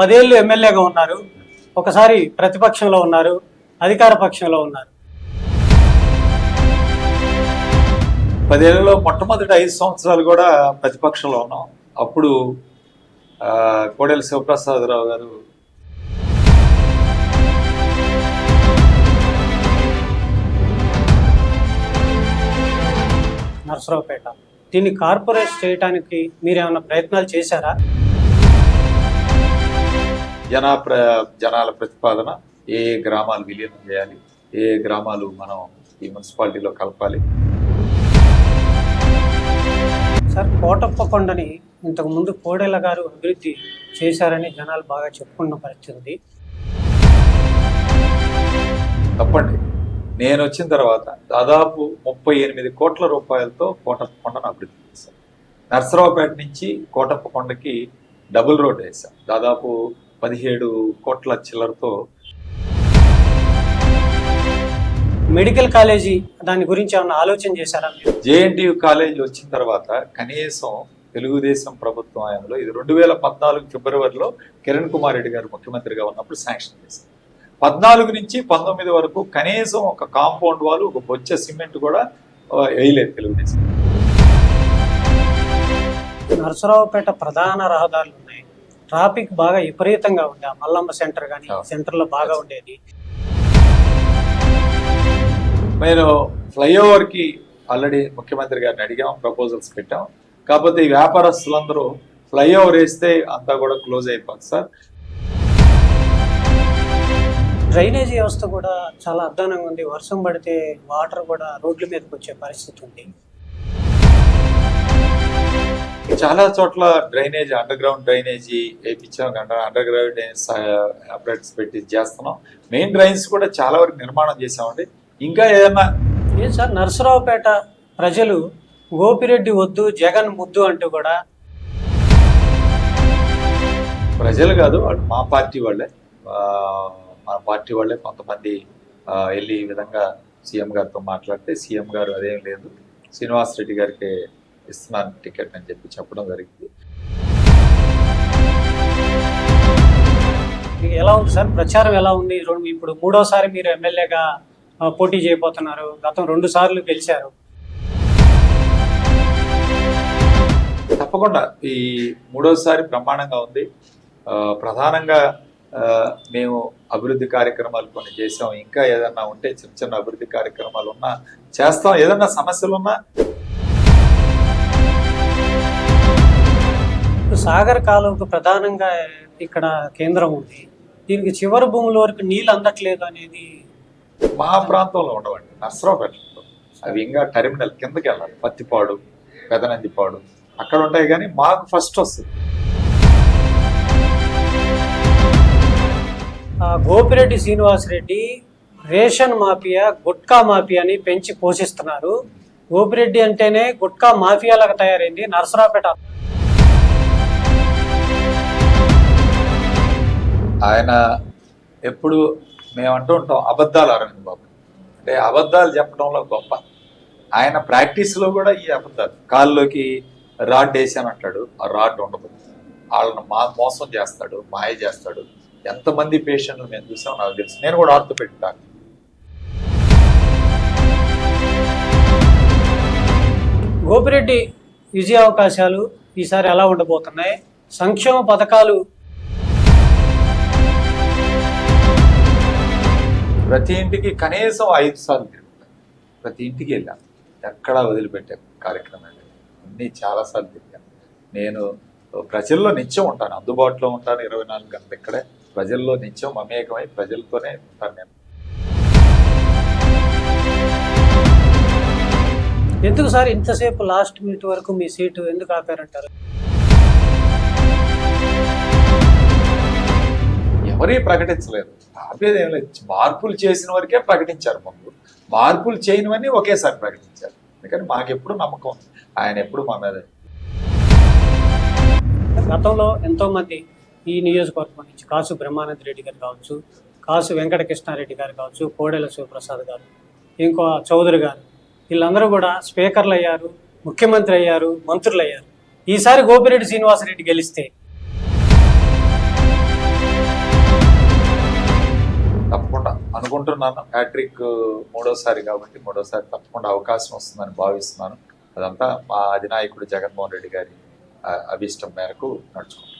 పదేళ్ళు ఎమ్మెల్యేగా ఉన్నారు. ఒకసారి ప్రతిపక్షంలో ఉన్నారు. అధికార పక్షంలో ఉన్నారు. పదేళ్ళలో మొట్టమొదటి ఐదు సంవత్సరాలు కూడా ప్రతిపక్షంలో ఉన్నాం. అప్పుడు కోడెల శివప్రసాదరావు గారు నరసరావుపేట. దీన్ని కార్పొరేట్ చేయడానికి మీరు ఏమైనా ప్రయత్నాలు చేశారా? జనా ప్ర జనాల ప్రతిపాదన ఏ ఏ గ్రామాలు విలీనం చేయాలి ఏ ఏ గ్రామాలు మనం ఈ మున్సిపాలిటీలో కలపాలి. సార్ కోటప్ప కొండని ఇంతకు ముందు కోడెల గారు అభివృద్ధి చేశారని జనాలు బాగా చెప్పుకున్న పరిస్థితి ఉంది. తప్పండి. నేను వచ్చిన తర్వాత దాదాపు ముప్పై ఎనిమిది కోట్ల రూపాయలతో కోటప్ప కొండను అభివృద్ధి చేశాం నర్సరావుపేట నుంచి కోటప్ప కొండకి డబుల్ రోడ్ వేసాం దాదాపు పదిహేడు కోట్ల చిల్లరతో మెడికల్ కాలేజీ దాని గురించి ఏమైనా ఆలోచన చేశారా జేఎన్టీయు కాలేజ్ వచ్చిన తర్వాత కనీసం తెలుగుదేశం ప్రభుత్వం హయాంలో ఇది రెండు వేల పద్నాలుగు ఫిబ్రవరిలో కిరణ్ కుమార్ రెడ్డి గారు ముఖ్యమంత్రిగా ఉన్నప్పుడు శాంక్షన్ చేశారు. పద్నాలుగు నుంచి పంతొమ్మిది వరకు కనీసం ఒక కాంపౌండ్ వాళ్ళు ఒక బొచ్చ సిమెంట్ కూడా వేయలేదు తెలుగుదేశం. నరసరావుపేట ప్రధాన రహదారులు ఉన్నాయి. ట్రాఫిక్ బాగా విపరీతంగా ఉంది. ఆ మల్లమ్మ సెంటర్ కానీ అవును. సెంటర్లో బాగా ఉండేది. నేను ఫ్లైఓవర్కి ఆల్రెడీ ముఖ్యమంత్రి గారిని అడిగాం ప్రపోజల్స్ పెట్టాం. కాకపోతే ఈ వ్యాపారస్తులందరూ ఫ్లైఓవర్ వేస్తే అంతా కూడా క్లోజ్ అయిపోతుంది సార్. డ్రైనేజీ వ్యవస్థ కూడా చాలా అధ్వానంగా ఉంది. వర్షం పడితే వాటర్ కూడా రోడ్ల మీదకి వచ్చే పరిస్థితి ఉంది. చాలా చోట్ల డ్రైనేజ్ అండర్ గ్రౌండ్ డ్రైనేజీ వేయించాం అండర్ గ్రౌండ్ అప్డేట్స్ పెట్టి చేస్తున్నాం. మెయిన్ డ్రైన్స్ కూడా చాలా వరకు నిర్మాణం చేసామండి ఇంకా ఏదన్నా? ఏం సార్? నరసరావుపేట ప్రజలు గోపిరెడ్డి వద్దు జగన్ ముద్దు అంటూ కూడా ప్రజలు కాదు వాళ్ళు మా పార్టీ వాళ్ళే. ఆ, మా పార్టీ వాళ్ళే కొంతమంది వెళ్ళి ఈ విధంగా సీఎం గారితో మాట్లాడితే సీఎం గారు అదేం లేదు. శ్రీనివాస్ రెడ్డి గారికి ఇస్తున్నాను టికెట్ అని చెప్పి చెప్పడం జరిగింది. ఎలా ఉంది సార్? ప్రచారం ఎలా ఉంది? ఇప్పుడు మూడోసారి మీరు ఎమ్మెల్యేగా పోటీ చేయబోతున్నారు. గతం రెండు సార్లు గెలిచారు. తప్పకుండా ఈ మూడోసారి బ్రహ్మాండంగా ఉంది. ప్రధానంగా మేము అభివృద్ధి కార్యక్రమాలు కొన్ని చేసాం ఇంకా ఏదన్నా ఉంటే చిన్న చిన్న అభివృద్ధి కార్యక్రమాలు ఉన్నా చేస్తాం. ఏదన్నా సమస్యలు ఉన్నా సాగర్ కాలువకు ప్రధానంగా ఇక్కడ కేంద్రం ఉంది. దీనికి చివరి భూముల వరకు నీళ్ళు అందట్లేదు అనేది మా ప్రాంతంలో ఉండవండి. నర్సరావుపేటలో. అవి ఇంకా టెర్మినల్ కిందకి వెళ్ళాలి. పత్తిపాడు పెదనందిపాడు. అక్కడ ఉంటాయి కానీ మాకు ఫస్ట్ వస్తుంది. గోపిరెడ్డి శ్రీనివాసరెడ్డి రేషన్ మాఫియా గుట్కా మాఫియాని పెంచి పోషిస్తున్నారు. గోపిరెడ్డి అంటేనే గుట్కా మాఫియాలాగా తయారైంది నరసరావుపేట. ఆయన ఎప్పుడు మేము అంటూ ఉంటాం అబద్ధాలు అరవింద్ బాబు. అంటే అబద్ధాలు చెప్పడంలో గొప్ప. ఆయన ప్రాక్టీస్లో కూడా ఈ అబద్ధాలు. కాల్లోకి రాడ్ వేసాను అంటాడు ఆ రాడ్ ఉండదు. వాళ్ళని మా మోసం చేస్తాడు మాయ చేస్తాడు. ఎంతమంది పేషెంట్లు మేము చూసాం నాకు తెలుసు. నేను కూడా ఆర్థోపెడిక్ డాక్టర్. గోపిరెడ్డి విజయ అవకాశాలు ఈసారి ఎలా ఉండబోతున్నాయి? సంక్షేమ పథకాలు ప్రతి ఇంటికి కనీసం ఐదు సార్లు తిరుగుతాం. ప్రతి ఇంటికి వెళ్ళాను ఎక్కడా వదిలిపెట్టే కార్యక్రమం అన్నీ చాలాసార్లు తిరిగాను నేను ప్రజల్లో నిత్యం ఉంటాను. అందుబాటులో ఉంటాను ఇరవై నాలుగు గంటలు ఇక్కడే. ప్రజల్లో నిత్యం మమేకమై ప్రజలతోనే ఉంటాను నేను. ఎందుకు సార్ ఇంతసేపు లాస్ట్ మినిట్ వరకు మీ సీటు ఎందుకు ఆపారంటారు? ఎవరీ ప్రకటించలేదు ఆపేది ఏం లేదు. మార్పులు చేసిన వరకే ప్రకటించారు ముందు మార్పులు చేయనివన్నీ ఒకేసారి ప్రకటించారు. అందుకని మాకెప్పుడు నమ్మకం ఉంది. ఆయన ఎప్పుడు మా మీద గతంలో ఎంతోమంది ఈ నియోజకవర్గం నుంచి కాసు బ్రహ్మానంద రెడ్డి గారు కావచ్చు కాసు వెంకటకృష్ణారెడ్డి గారు కావచ్చు కోడెల శివప్రసాద్ గారు ఇంకో చౌదరి గారు వీళ్ళందరూ కూడా స్పీకర్లు అయ్యారు ముఖ్యమంత్రి అయ్యారు మంత్రులు అయ్యారు. ఈసారి గోపిరెడ్డి శ్రీనివాసరెడ్డి గెలిస్తే అనుకుంటున్నాను. హ్యాట్రిక్ uh, మూడోసారి కాబట్టి మూడోసారి తప్పకుండా అవకాశం వస్తుందని భావిస్తున్నాను. అదంతా మా అధినాయకుడు జగన్మోహన్ రెడ్డి గారి అభిష్టం మేరకు నడుచుకుంటాం